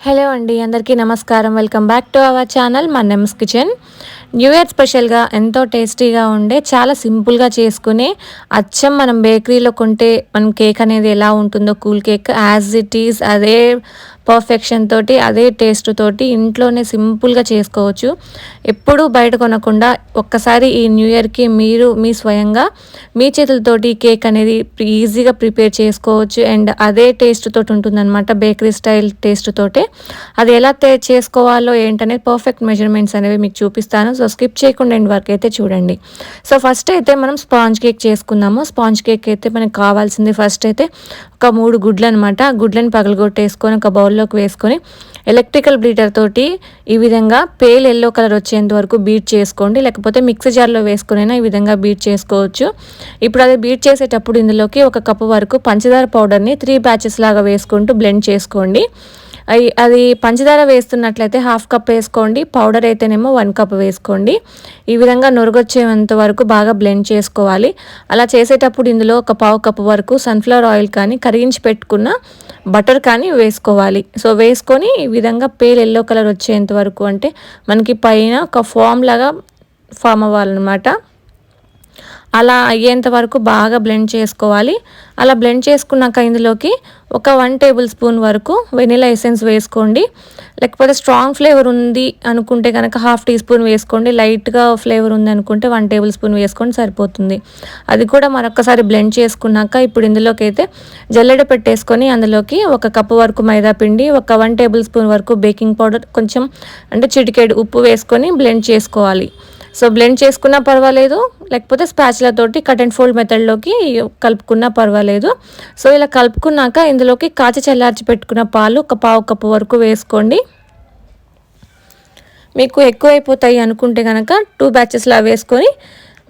Hello అండి అందరికీ నమస్కారం. Welcome back to our channel. Mannem's Kitchen. New year స్పెషల్గా ఎంతో టేస్టీగా ఉండే చాలా సింపుల్గా చేసుకునే అచ్చం మనం బేకరీలో కొంటే మనం కేక్ అనేది ఎలా ఉంటుందో cool cake as it is అదే పర్ఫెక్షన్ తోటి అదే టేస్ట్ తోటి ఇంట్లోనే సింపుల్గా చేసుకోవచ్చు. ఎప్పుడూ బయట కొనకుండా ఒక్కసారి ఈ న్యూ ఇయర్కి మీరు మీ స్వయంగా మీ చేతులతోటి కేక్ అనేది ఈజీగా ప్రిపేర్ చేసుకోవచ్చు. అండ్ అదే టేస్ట్ తోటి ఉంటుందన్నమాట బేకరీ స్టైల్ టేస్ట్ తోటే. అది ఎలా చేసుకోవాలో ఏంటనేది పర్ఫెక్ట్ మెజర్మెంట్స్ అనేవి మీకు చూపిస్తాను. సో స్కిప్ చేయకుండా ఎండ్ వరకు అయితే చూడండి. సో ఫస్ట్ అయితే మనం స్పాంజ్ కేక్ చేసుకుందాము. స్పాంజ్ కేక్ అయితే మనకు కావాల్సింది ఫస్ట్ అయితే ఒక మూడు గుడ్లు అనమాట గుడ్లను పగలగొట్టేసుకొని ఒక బౌల్ బౌల్లోకి వేసుకొని ఎలక్ట్రికల్ బ్లీటర్ తోటి ఈ విధంగా పేల్ ఎల్లో కలర్ వచ్చేంత వరకు బీట్ చేసుకోండి. లేకపోతే మిక్సీ జార్లో వేసుకునైనా ఈ విధంగా బీట్ చేసుకోవచ్చు. ఇప్పుడు అది బీట్ చేసేటప్పుడు ఇందులోకి ఒక కప్పు వరకు పంచదార పౌడర్ని త్రీ బ్యాచెస్ లాగా వేసుకుంటూ బ్లెండ్ చేసుకోండి. అది పంచదార వేస్తున్నట్లయితే హాఫ్ కప్ వేసుకోండి. పౌడర్ అయితేనేమో వన్ కప్ వేసుకోండి. ఈ విధంగా నొరగొచ్చేంత వరకు బాగా బ్లెండ్ చేసుకోవాలి. అలా చేసేటప్పుడు ఇందులో ఒక పావు కప్ వరకు సన్ఫ్లవర్ ఆయిల్ కానీ కరిగించి పెట్టుకున్న బటర్ కానీ వేసుకోవాలి. సో వేసుకొని ఈ విధంగా పేల్ ఎల్లో కలర్ వచ్చేంత వరకు అంటే మనకి పైన ఒక ఫామ్ లాగా ఫామ్ అవ్వాలన్నమాట. అలా అయ్యేంత వరకు బాగా బ్లెండ్ చేసుకోవాలి. అలా బ్లెండ్ చేసుకున్నాక ఇందులోకి ఒక వన్ టేబుల్ స్పూన్ వరకు వెనిలా ఎసెన్స్ వేసుకోండి. లేకపోతే స్ట్రాంగ్ ఫ్లేవర్ ఉంది అనుకుంటే కనుక హాఫ్ టీ స్పూన్ వేసుకోండి. లైట్గా ఫ్లేవర్ ఉంది అనుకుంటే వన్ టేబుల్ స్పూన్ వేసుకోండి సరిపోతుంది. అది కూడా మరొకసారి బ్లెండ్ చేసుకున్నాక ఇప్పుడు ఇందులోకి అయితే జల్లెడ పెట్టేసుకొని అందులోకి ఒక కప్పు వరకు మైదా పిండి ఒక వన్ టేబుల్ స్పూన్ వరకు బేకింగ్ పౌడర్ కొంచెం అంటే చిటికేడు ఉప్పు వేసుకొని బ్లెండ్ చేసుకోవాలి. సో బ్లెండ్ చేసుకున్నా పర్వాలేదు లేకపోతే స్పాచ్లతోటి కట్ అండ్ ఫోల్డ్ మెథడ్లోకి కలుపుకున్నా పర్వాలేదు. సో ఇలా కలుపుకున్నాక ఇందులోకి కాచి చల్లార్చి పెట్టుకున్న పాలు ఒక పావు కప్పు వరకు వేసుకోండి. మీకు ఎక్కువైపోతాయి అనుకుంటే కనుక టూ బ్యాచెస్లా వేసుకొని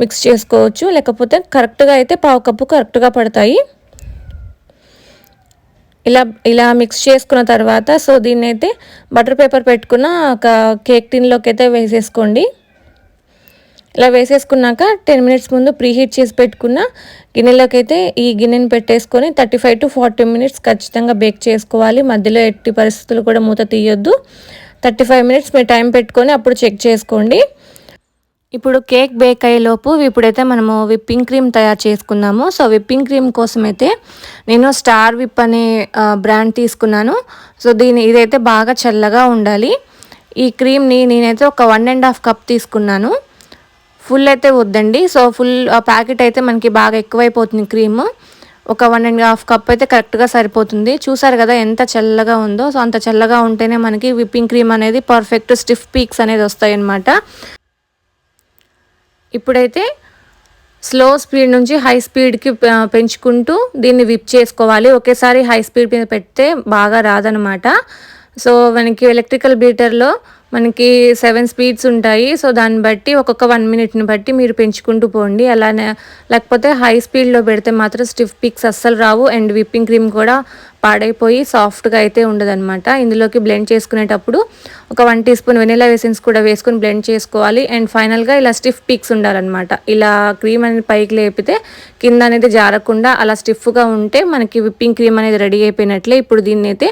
మిక్స్ చేసుకోవచ్చు లేకపోతే కరెక్ట్గా అయితే పావు కప్పు కరెక్ట్గా పడతాయి. ఇలా ఇలా మిక్స్ చేసుకున్న తర్వాత సో దీన్ని అయితే బటర్ పేపర్ పెట్టుకున్న ఒక కేక్ టిన్లోకి అయితే వేసేసుకోండి. ఇలా వేసేసుకున్నాక టెన్ మినిట్స్ ముందు ప్రీహీట్ చేసి పెట్టుకున్న గిన్నెలోకి అయితే ఈ గిన్నెని పెట్టేసుకొని thirty five to forty minutes ఖచ్చితంగా బేక్ చేసుకోవాలి. మధ్యలో ఎట్టి పరిస్థితులు కూడా మూత తీయొద్దు. థర్టీ ఫైవ్ మినిట్స్ మీరు టైం పెట్టుకొని అప్పుడు చెక్ చేసుకోండి. ఇప్పుడు కేక్ బేక్ అయ్యేలోపు ఇప్పుడైతే మనము విప్పింగ్ క్రీమ్ తయారు చేసుకున్నాము. సో విప్పింగ్ క్రీమ్ కోసం అయితే నేను స్టార్ విప్ అనే బ్రాండ్ తీసుకున్నాను. సో దీని ఇదైతే బాగా చల్లగా ఉండాలి. ఈ క్రీమ్ని నేనైతే ఒక వన్ అండ్ హాఫ్ కప్ తీసుకున్నాను. ఫుల్ అయితే వద్దండి. సో ఫుల్ ప్యాకెట్ అయితే మనకి బాగా ఎక్కువైపోతుంది క్రీమ్. ఒక వన్ అండ్ హాఫ్ కప్ అయితే కరెక్ట్గా సరిపోతుంది. చూసారు కదా ఎంత చల్లగా ఉందో. సో అంత చల్లగా ఉంటేనే మనకి విప్పింగ్ క్రీమ్ అనేది పర్ఫెక్ట్ స్టిఫ్ పీక్స్ అనేది వస్తాయి అన్నమాట ఇప్పుడైతే స్లో స్పీడ్ నుంచి హై స్పీడ్కి పెంచుకుంటూ దీన్ని విప్ చేసుకోవాలి. ఒకేసారి హై స్పీడ్ మీద పెడితే బాగా రాదనమాట సో మనకి ఎలక్ట్రికల్ బీటర్లో మనకి సెవెన్ స్పీడ్స్ ఉంటాయి. సో దాన్ని బట్టి ఒక్కొక్క వన్ మినిట్ని బట్టి మీరు పెంచుకుంటూ పోండి. అలానే లేకపోతే హై స్పీడ్లో పెడితే మాత్రం స్టిఫ్ పిక్స్ అస్సలు రావు. అండ్ విప్పింగ్ క్రీమ్ కూడా పాడైపోయి సాఫ్ట్గా అయితే ఉండదన్నమాట. ఇందులోకి బ్లెండ్ చేసుకునేటప్పుడు ఒక one teaspoon vanilla essence కూడా వేసుకుని బ్లెండ్ చేసుకోవాలి. అండ్ ఫైనల్గా ఇలా స్టిఫ్ పీక్స్ ఉండాలన్నమాట. ఇలా క్రీమ్ అనేది పైకి లేపితే కింద అనేది జారకుండా అలా స్టిఫ్గా ఉంటే మనకి విప్పింగ్ క్రీమ్ అనేది రెడీ అయిపోయినట్లే. ఇప్పుడు దీన్ని అయితే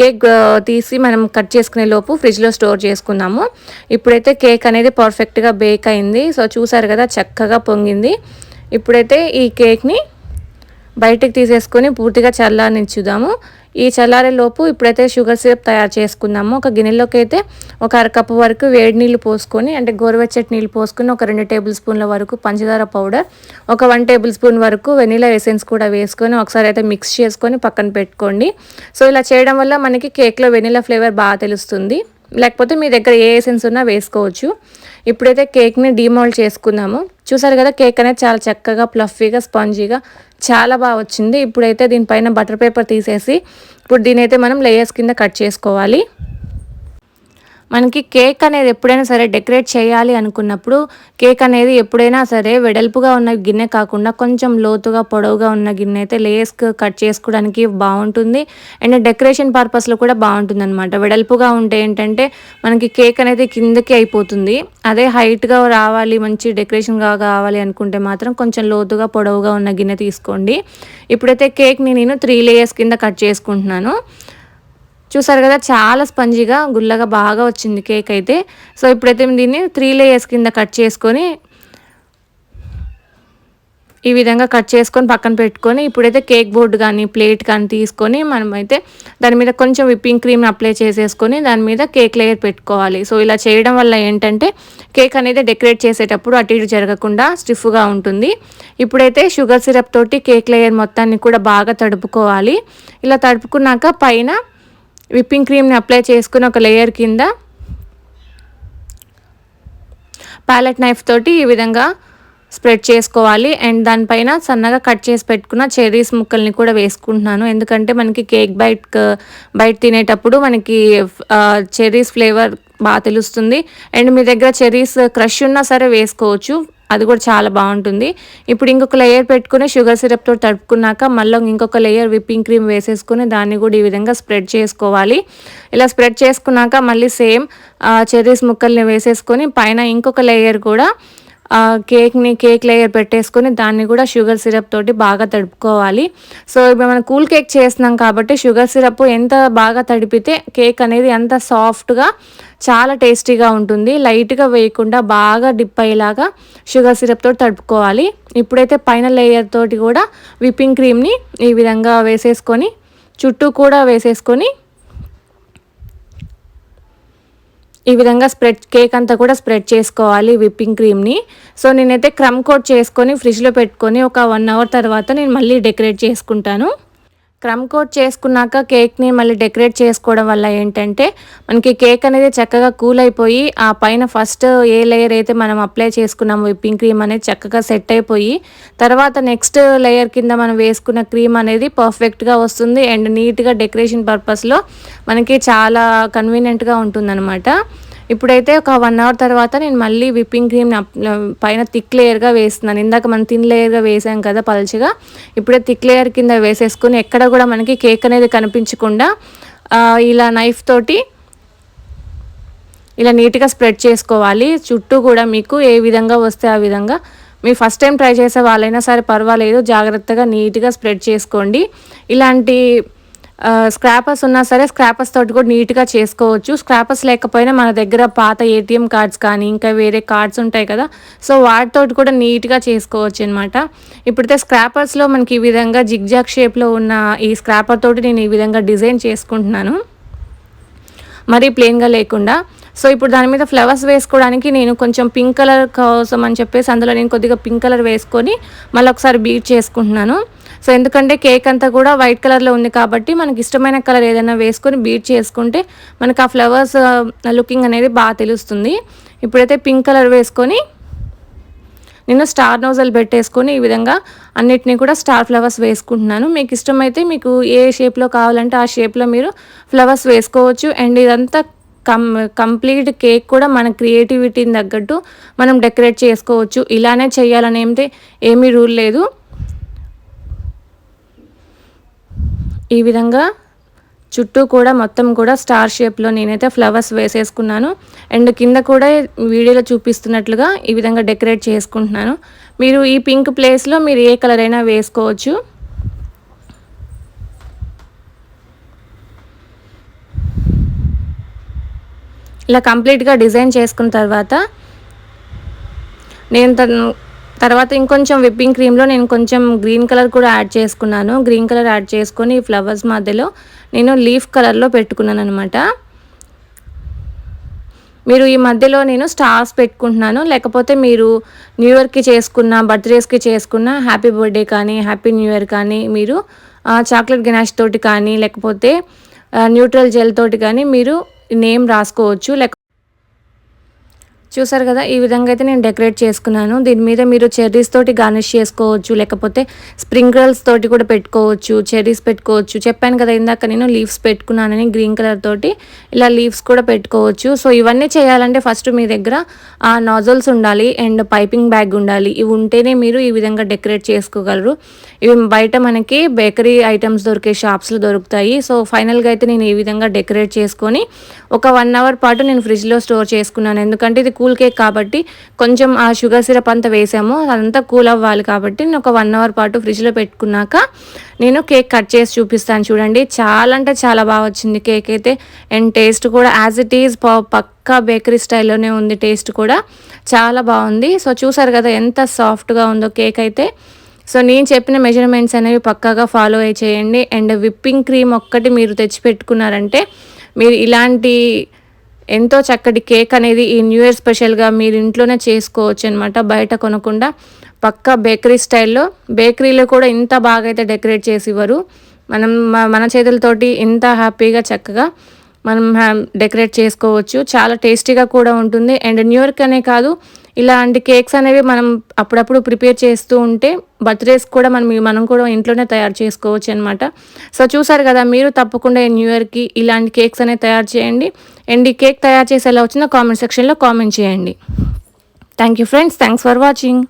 కేక్ తీసి మనం కట్ చేసుకునే లోపు ఫ్రిడ్జ్లో స్టోర్ చేసుకుందాము. ఇప్పుడైతే కేక్ అనేది పర్ఫెక్ట్గా బేక్ అయింది. సో చూసారు కదా చక్కగా పొంగింది. ఇప్పుడైతే ఈ కేక్ని బయటికి తీసేసుకొని పూర్తిగా చల్లారనిచ్చుదాము ఈ చల్లారే లోపు ఇప్పుడైతే షుగర్ సిరప్ తయారు చేసుకుందాము. ఒక గిన్నెలోకి అయితే ఒక అరకప్పు వరకు వేడి నీళ్ళు పోసుకొని అంటే గోరువెచ్చటి నీళ్ళు పోసుకొని ఒక రెండు టేబుల్ స్పూన్ల వరకు పంచదార పౌడర్ ఒక వన్ టేబుల్ స్పూన్ వరకు వెనీలా ఎసెన్స్ కూడా వేసుకొని ఒకసారి అయితే మిక్స్ చేసుకొని పక్కన పెట్టుకోండి. సో ఇలా చేయడం వల్ల మనకి కేక్లో వెనీలా ఫ్లేవర్ బాగా తెలుస్తుంది. లేకపోతే మీ దగ్గర ఏ ఎసెన్స్ ఉన్నా వేసుకోవచ్చు. ఇప్పుడైతే కేక్ని డీమోల్డ్ చేసుకుందాము. చూసారు కదా కేక్ అనేది చాలా చక్కగా ప్లఫీగా స్పాంజీగా చాలా బాగా వచ్చింది. ఇప్పుడైతే దీనిపైన బటర్ పేపర్ తీసేసి ఇప్పుడు దీనైతే మనం లేయర్స్ కింద కట్ చేసుకోవాలి. మనకి కేక్ అనేది ఎప్పుడైనా సరే డెకరేట్ చేయాలి అనుకున్నప్పుడు కేక్ అనేది ఎప్పుడైనా సరే వెడల్పుగా ఉన్న గిన్నె కాకుండా కొంచెం లోతుగా పొడవుగా ఉన్న గిన్నె అయితే లేస్ కట్ చేసుకోవడానికి బాగుంటుంది. అండ్ డెకరేషన్ పర్పస్లో కూడా బాగుంటుంది అనమాట వెడల్పుగా ఉంటే ఏంటంటే మనకి కేక్ అనేది కిందకి అయిపోతుంది. అదే హైట్గా రావాలి మంచి డెకరేషన్గా కావాలి అనుకుంటే మాత్రం కొంచెం లోతుగా పొడవుగా ఉన్న గిన్నె తీసుకోండి. ఇప్పుడైతే కేక్ని నేను త్రీ లేయర్స్ కింద కట్ చేసుకుంటున్నాను. చూసారు కదా చాలా స్పంజీగా గుల్లగా బాగా వచ్చింది కేక్ అయితే. సో ఇప్పుడైతే దీన్ని త్రీ లేయర్స్ కింద కట్ చేసుకొని ఈ విధంగా కట్ చేసుకొని పక్కన పెట్టుకొని ఇప్పుడైతే కేక్ బోర్డు కానీ ప్లేట్ కానీ తీసుకొని మనమైతే దాని మీద కొంచెం విప్పింగ్ క్రీమ్ అప్లై చేసేసుకొని దాని మీద కేక్ లేయర్ పెట్టుకోవాలి. సో ఇలా చేయడం వల్ల ఏంటంటే కేక్ అనేది డెకరేట్ చేసేటప్పుడు అటు ఇటు జరగకుండా స్టిఫ్గా ఉంటుంది. ఇప్పుడైతే షుగర్ సిరప్ తోటి కేక్ లేయర్ మొత్తాన్ని కూడా బాగా తడుపుకోవాలి. ఇలా తడుపుకున్నాక పైన విప్పింగ్ క్రీమ్ని అప్లై చేసుకుని ఒక లేయర్ కింద ప్యాలెట్ నైఫ్ తోటి ఈ విధంగా స్ప్రెడ్ చేసుకోవాలి. అండ్ దానిపైన సన్నగా కట్ చేసి పెట్టుకున్న చెర్రీస్ ముక్కల్ని కూడా వేసుకుంటున్నాను. ఎందుకంటే మనకి కేక్ బైట్ బయట తినేటప్పుడు మనకి చెర్రీస్ ఫ్లేవర్ బాగా తెలుస్తుంది. అండ్ మీ దగ్గర చెర్రీస్ క్రష్ ఉన్నా సరే వేసుకోవచ్చు. అది కూడా చాలా బాగుంటుంది. ఇప్పుడు ఇంకొక లేయర్ పెట్టుకుని షుగర్ సిరప్తో తడుపుకున్నాక మళ్ళీ ఇంకొక లేయర్ విప్పింగ్ క్రీమ్ వేసేసుకుని దాన్ని కూడా ఈ విధంగా స్ప్రెడ్ చేసుకోవాలి. ఇలా స్ప్రెడ్ చేసుకున్నాక మళ్ళీ సేమ్ చెర్రీస్ ముక్కల్ని వేసేసుకొని పైన ఇంకొక లేయర్ కూడా కేక్ని కేక్ లేయర్ పెట్టేసుకొని దాన్ని కూడా షుగర్ సిరప్ తోటి బాగా తడుపుకోవాలి. సో ఇప్పుడు మనం కూల్ కేక్ చేస్తున్నాం కాబట్టి షుగర్ సిరప్ ఎంత బాగా తడిపితే కేక్ అనేది అంత సాఫ్ట్గా చాలా టేస్టీగా ఉంటుంది. లైట్గా వేయకుండా బాగా డిప్ అయ్యేలాగా షుగర్ సిరప్ తోటి తడుపుకోవాలి. ఇప్పుడైతే పైన లేయర్ తోటి కూడా విప్పింగ్ క్రీమ్ని ఈ విధంగా వేసేసుకొని చుట్టూ కూడా వేసేసుకొని ఈ విధంగా స్ప్రెడ్ కేక్ అంతా కూడా స్ప్రెడ్ చేసుకోవాలి విప్పింగ్ క్రీమ్ని. సో నేనైతే క్రమ్ కోట్ చేసుకొని ఫ్రిడ్జ్లో పెట్టుకొని ఒక వన్ అవర్ తర్వాత నేను మళ్ళీ డెకరేట్ చేసుకుంటాను. క్రమ్ కోట్ చేసుకున్నాక కేక్ని మళ్ళీ డెకరేట్ చేసుకోవడం వల్ల ఏంటంటే మనకి కేక్ అనేది చక్కగా కూల్ అయిపోయి ఆ పైన ఫస్ట్ ఏ లేయర్ అయితే మనం అప్లై చేసుకున్నాము విప్పింగ్ క్రీమ్ అనేది చక్కగా సెట్ అయిపోయి తర్వాత నెక్స్ట్ లేయర్ కింద మనం వేసుకున్న క్రీమ్ అనేది పర్ఫెక్ట్గా వస్తుంది అండ్ నీట్గా డెకరేషన్ పర్పస్లో మనకి చాలా కన్వీనియంట్గా ఉంటుందన్నమాట. ఇప్పుడైతే ఒక వన్ అవర్ తర్వాత నేను మళ్ళీ విప్పింగ్ క్రీమ్ పైన థిక్ లేయర్గా వేస్తున్నాను. ఇందాక మనం థిన్ లేయర్గా వేసాం కదా పలుచగా ఇప్పుడే థిక్ లేయర్ కింద వేసేసుకుని ఎక్కడ కూడా మనకి కేక్ అనేది కనిపించకుండా ఇలా నైఫ్ తోటి ఇలా నీట్గా స్ప్రెడ్ చేసుకోవాలి. చుట్టూ కూడా మీకు ఏ విధంగా వస్తే ఆ విధంగా. మీరు ఫస్ట్ టైం ట్రై చేసే వాళ్ళైనా సరే పర్వాలేదు జాగ్రత్తగా నీట్గా స్ప్రెడ్ చేసుకోండి. ఇలాంటి స్క్రాపర్స్ ఉన్నా సరే స్క్రాపర్స్ తోటి కూడా నీట్గా చేసుకోవచ్చు. స్క్రాపర్స్ లేకపోయినా మన దగ్గర పాత ఏటీఎం కార్డ్స్ కానీ ఇంకా వేరే కార్డ్స్ ఉంటాయి కదా సో వాటితోటి కూడా నీట్గా చేసుకోవచ్చు అనమాట ఇప్పుడైతే స్క్రాపర్స్లో మనకి ఈ విధంగా జిగ్జాగ్ షేప్లో ఉన్న ఈ స్క్రాపర్ తోటి నేను ఈ విధంగా డిజైన్ చేసుకుంటున్నాను. మరీ ప్లెయిన్గా లేకుండా. సో ఇప్పుడు దాని మీద ఫ్లవర్స్ వేసుకోవడానికి నేను కొంచెం పింక్ కలర్ కోసం అని చెప్పేసి అందులో నేను కొద్దిగా పింక్ కలర్ వేసుకొని మళ్ళీ ఒకసారి బీట్ చేసుకుంటున్నాను. సో ఎందుకంటే కేక్ అంతా కూడా వైట్ కలర్లో ఉంది కాబట్టి మనకి ఇష్టమైన కలర్ ఏదైనా వేసుకొని బీట్ చేసుకుంటే మనకు ఆ ఫ్లవర్స్ లుకింగ్ అనేది బాగా తెలుస్తుంది. ఇప్పుడైతే పింక్ కలర్ వేసుకొని నేను స్టార్ నోజల్ పెట్టేసుకొని ఈ విధంగా అన్నిటినీ కూడా స్టార్ ఫ్లవర్స్ వేసుకుంటున్నాను. మీకు ఇష్టమైతే మీకు ఏ షేప్లో కావాలంటే ఆ షేప్లో మీరు ఫ్లవర్స్ వేసుకోవచ్చు. అండ్ ఇదంతా కం కంప్లీట్ కేక్ కూడా మన క్రియేటివిటీని తగ్గట్టు మనం డెకరేట్ చేసుకోవచ్చు. ఇలానే చేయాలని ఏమీ రూల్ లేదు. ఈ విధంగా చుట్టూ కూడా మొత్తం కూడా స్టార్ షేప్లో నేనైతే ఫ్లవర్స్ వేసేసుకున్నాను. అండ్ కింద కూడా వీడియోలో చూపిస్తున్నట్లుగా ఈ విధంగా డెకరేట్ చేసుకుంటున్నాను. మీరు ఈ పింక్ ప్లేస్లో మీరు ఏ కలర్ అయినా వేసుకోవచ్చు. ఇలా కంప్లీట్గా డిజైన్ చేసుకున్న తర్వాత నేను తను తర్వాత ఇంకొంచెం విప్పింగ్ క్రీమ్లో నేను కొంచెం గ్రీన్ కలర్ కూడా యాడ్ చేసుకున్నాను. గ్రీన్ కలర్ యాడ్ చేసుకొని ఈ ఫ్లవర్స్ మధ్యలో నేను లీఫ్ కలర్లో పెట్టుకున్నాను అనమాట మీరు ఈ మధ్యలో నేను స్టార్స్ పెట్టుకుంటున్నాను. లేకపోతే మీరు న్యూ ఇయర్కి చేసుకున్న బర్త్డేస్కి చేసుకున్న హ్యాపీ బర్త్డే కానీ హ్యాపీ న్యూ ఇయర్ కానీ మీరు చాక్లెట్ గనాష్ తోటి కానీ లేకపోతే న్యూట్రల్ జెల్ తోటి కానీ మీరు నేమ్ రాసుకోవచ్చు. లేక చూసారు కదా ఈ విధంగా అయితే నేను డెకరేట్ చేసుకున్నాను. దీని మీద మీరు చెర్రీస్ తోటి గార్నిష్ చేసుకోవచ్చు లేకపోతే స్ప్రింకిల్స్ తోటి కూడా పెట్టుకోవచ్చు చెర్రీస్ పెట్టుకోవచ్చు. చెప్పాను కదా ఇందాక నేను లీవ్స్ పెట్టుకున్నానని గ్రీన్ కలర్ తోటి ఇలా లీవ్స్ కూడా పెట్టుకోవచ్చు. సో ఇవన్నీ చేయాలంటే ఫస్ట్ మీ దగ్గర ఆ నాజల్స్ ఉండాలి అండ్ పైపింగ్ బ్యాగ్ ఉండాలి. ఇవి ఉంటేనే మీరు ఈ విధంగా డెకరేట్ చేసుకోగలరు. ఇవి బయట మనకి బేకరీ ఐటమ్స్ దొరికే షాప్స్లో దొరుకుతాయి. సో ఫైనల్గా అయితే నేను ఈ విధంగా డెకరేట్ చేసుకొని ఒక వన్ అవర్ పాటు నేను ఫ్రిడ్జ్లో స్టోర్ చేసుకున్నాను. ఎందుకంటే ఇది కూల్ కేక్ కాబట్టి కొంచెం ఆ షుగర్ సిరప్ అంతా వేసాము. అదంతా కూల్ అవ్వాలి కాబట్టి నేను ఒక వన్ అవర్ పాటు ఫ్రిడ్జ్లో పెట్టుకున్నాక నేను కేక్ కట్ చేసి చూపిస్తాను చూడండి. చాలా అంటే చాలా బాగా వచ్చింది కేక్ అయితే. అండ్ టేస్ట్ కూడా యాజ్ ఇట్ ఈజ్ పక్కా బేకరీ స్టైల్లోనే ఉంది టేస్ట్ కూడా. చాలా బాగుంది. సో చూసారు కదా ఎంత సాఫ్ట్గా ఉందో కేక్ అయితే. సో నేను చెప్పిన మెజర్మెంట్స్ అనేవి పక్కాగా ఫాలో అయి చేయండి. అండ్ విప్పింగ్ క్రీమ్ ఒక్కటి మీరు తెచ్చి పెట్టుకున్నారంటే మీరు ఇలాంటి ఎంతో చక్కటి కేక్ అనేది ఈ న్యూ ఇయర్ స్పెషల్గా మీరు ఇంట్లోనే చేసుకోవచ్చు అనమాట బయట కొనకుండా పక్కా బేకరీ స్టైల్లో. బేకరీలో కూడా ఇంత బాగా అయితే డెకరేట్ చేసి ఇవ్వరు మనం మన చేతులతోటి ఇంత హ్యాపీగా చక్కగా మనం డెకరేట్ చేసుకోవచ్చు. చాలా టేస్టీగా కూడా ఉంటుంది. అండ్ న్యూ ఇయర్క్ అనే కాదు ఇలాంటి కేక్స్ అనేవి మనం అప్పుడప్పుడు ప్రిపేర్ చేస్తూ ఉంటే బర్త్డేస్ కూడా మనం మనం కూడా ఇంట్లోనే తయారు చేసుకోవచ్చు అనమాట సో చూసారు కదా మీరు తప్పకుండా న్యూ ఇయర్కి ఇలాంటి కేక్స్ అనేవి తయారు చేయండి. అండ్ ఈ కేక్ తయారు చేసి ఎలా వచ్చిందో కామెంట్ సెక్షన్లో కామెంట్ చేయండి. Thank you friends thanks for watching